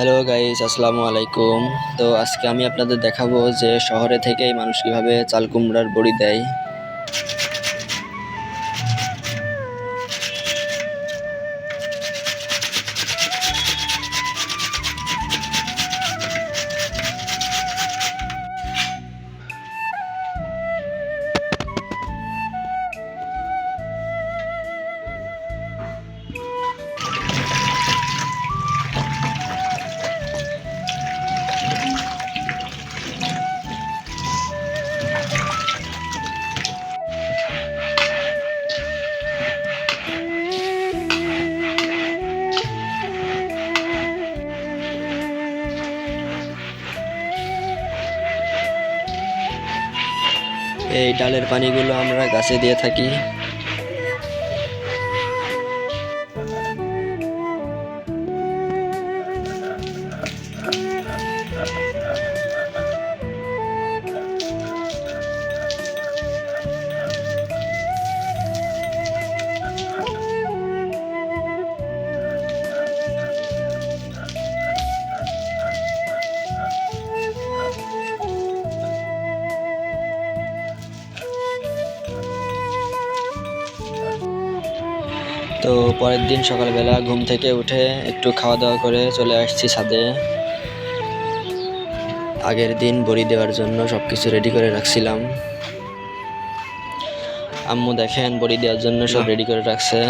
Hello guys, আসসালামু আলাইকুম। তো আজকে আমি আপনাদের দেখাবো যে শহরে থেকেই মানুষ কীভাবে চাল কুমড়ার বড়ি দেয়। এই ডালের পানিগুলো আমরা গাছে দিয়ে থাকি। তো পরের দিন সকালবেলা ঘুম থেকে উঠে একটু খাওয়া দাওয়া করে চলে আসছি ছাদে। আগের দিন বড়ি দেওয়ার জন্য সব কিছু রেডি করে রাখছিলাম। আম্মু দেখেন বড়ি দেওয়ার জন্য সব রেডি করে রাখছে।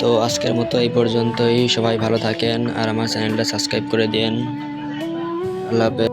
তো আজকের মতো এই পর্যন্তই। সবাই ভালো থাকেন আর আমার চ্যানেলটা সাবস্ক্রাইব করে দিন আল্লাহ হাফেজ।